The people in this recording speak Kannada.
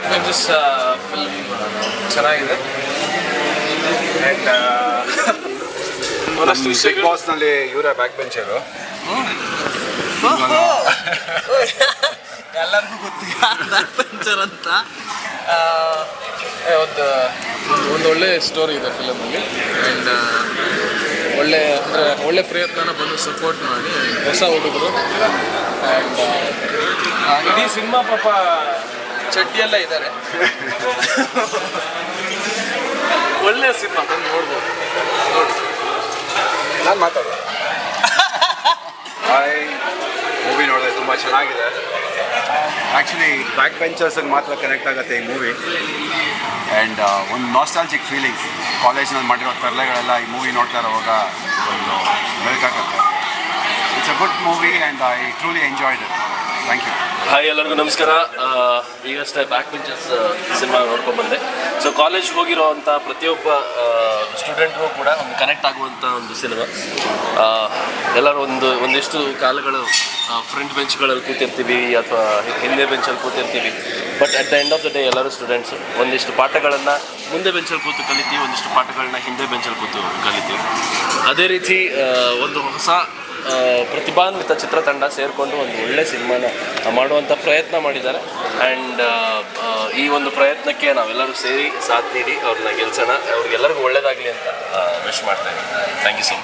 ಬ್ಯಾಕ್ ಮ್ಯಾಜಸ್ ಫಿಲ್ಮ್ ಚೆನ್ನಾಗಿದೆ. ಆ್ಯಂಡ್ ಬಿಗ್ ಬಾಸ್ನಲ್ಲಿ ಇವರೇ ಬ್ಯಾಕ್ ಬೆಂಚರು ಎಲ್ಲರಿಗೂ ಗೊತ್ತಿಲ್ಲ ಬ್ಯಾಕ್ ಅಂತ. ಆ, ಒಂದು ಒಂದು ಒಂದು ಒಳ್ಳೆ ಸ್ಟೋರಿ ಇದೆ ಫಿಲಮಲ್ಲಿ ಆ್ಯಂಡ್ ಒಳ್ಳೆ ಅಂದರೆ ಒಳ್ಳೆ ಪ್ರಯತ್ನನ ಬಂದು ಸಪೋರ್ಟ್ ಮಾಡಿ ಹೊಸ ಹುಡುಗರು. ಆ್ಯಂಡ್ ಇಡೀ ಸಿನಿಮಾ ಪಾಪ ಚಡ್ಡಿಯೆಲ್ಲ ಇದ್ದಾರೆ. ಒಳ್ಳೆ ಸಿನಿಮಾ. ಬಂದು ನೋಡ್ಬೋದು. ನೋಡಿ. ನಾನು ಮಾತಾಡೋದು ಮೂವಿ ನೋಡಿದೆ ತುಂಬ ಚೆನ್ನಾಗಿದೆ. ಆ್ಯಕ್ಚುಲಿ ಬ್ಯಾಕ್ ಬೆಂಚರ್ಸಿಗೆ ಮಾತ್ರ ಕನೆಕ್ಟ್ ಆಗುತ್ತೆ ಈ ಮೂವಿ ಆ್ಯಂಡ್ ಒಂದು ನಾಸ್ಟಾಲ್ಜಿಕ್ ಫೀಲಿಂಗ್ ಕಾಲೇಜ್ನಲ್ಲಿ ಮಾಡಿರೋ ತರಲೆಗಳೆಲ್ಲ ಈ ಮೂವಿ ನೋಡ್ತಾ ಇರೋವಾಗ ಒಂದು ಬೆಳಕಾಗುತ್ತೆ it's a good movie and I truly enjoyed it thank you hi ಎಲ್ಲರಿಗೂ ನಮಸ್ಕಾರ. ಈಗಷ್ಟೇ ಬ್ಯಾಕ್ ಬೆಂಚಸ್ ಸಿನಿಮಾ ನೋಡ್ಕೊಂಡು ಬಂದೆ. ಸೊ ಕಾಲೇಜ್ ಹೋಗಿರೋವಂಥ ಪ್ರತಿಯೊಬ್ಬ ಸ್ಟೂಡೆಂಟ್ಗೂ ಕೂಡ ಒಂದು ಕನೆಕ್ಟ್ ಆಗುವಂಥ ಒಂದು ಸಿನಿಮಾ ಎಲ್ಲರೂ ಒಂದು, ಒಂದಿಷ್ಟು ಕಾಲಗಳು ಫ್ರಂಟ್ ಬೆಂಚ್ಗಳಲ್ಲಿ ಕೂತಿರ್ತೀವಿ ಅಥವಾ ಹಿಂದೆ ಬೆಂಚಲ್ಲಿ ಕೂತಿರ್ತೀವಿ. But at the end of the day ಎಲ್ಲರೂ ಸ್ಟೂಡೆಂಟ್ಸ್ ಒಂದಿಷ್ಟು ಪಾಠಗಳನ್ನು ಮುಂದೆ ಬೆಂಚಲ್ಲಿ ಕೂತು ಕಲಿತೀವಿ, ಒಂದಿಷ್ಟು ಪಾಠಗಳನ್ನ ಹಿಂದೆ ಬೆಂಚಲ್ಲಿ ಕೂತು ಕಲಿತೀವಿ. ಅದೇ ರೀತಿ ಒಂದು ಹೊಸ ಪ್ರತಿಭಾನ್ವಿತ ಚಿತ್ರತಂಡ ಸೇರಿಕೊಂಡು ಒಂದು ಒಳ್ಳೆ ಸಿನಿಮಾನ ಮಾಡುವಂಥ ಪ್ರಯತ್ನ ಮಾಡಿದ್ದಾರೆ. ಆ್ಯಂಡ್ ಈ ಒಂದು ಪ್ರಯತ್ನಕ್ಕೆ ನಾವೆಲ್ಲರೂ ಸೇರಿ ಸಾಥ್ ನೀಡಿ ಅವ್ರನ್ನ ಗೆಲ್ಸೋಣ. ಅವ್ರಿಗೆಲ್ಲರಿಗೂ ಒಳ್ಳೆಯದಾಗಲಿ ಅಂತ ವಿಶ್ ಮಾಡ್ತಾ ಇದ್ದೀನಿ. Thank you so much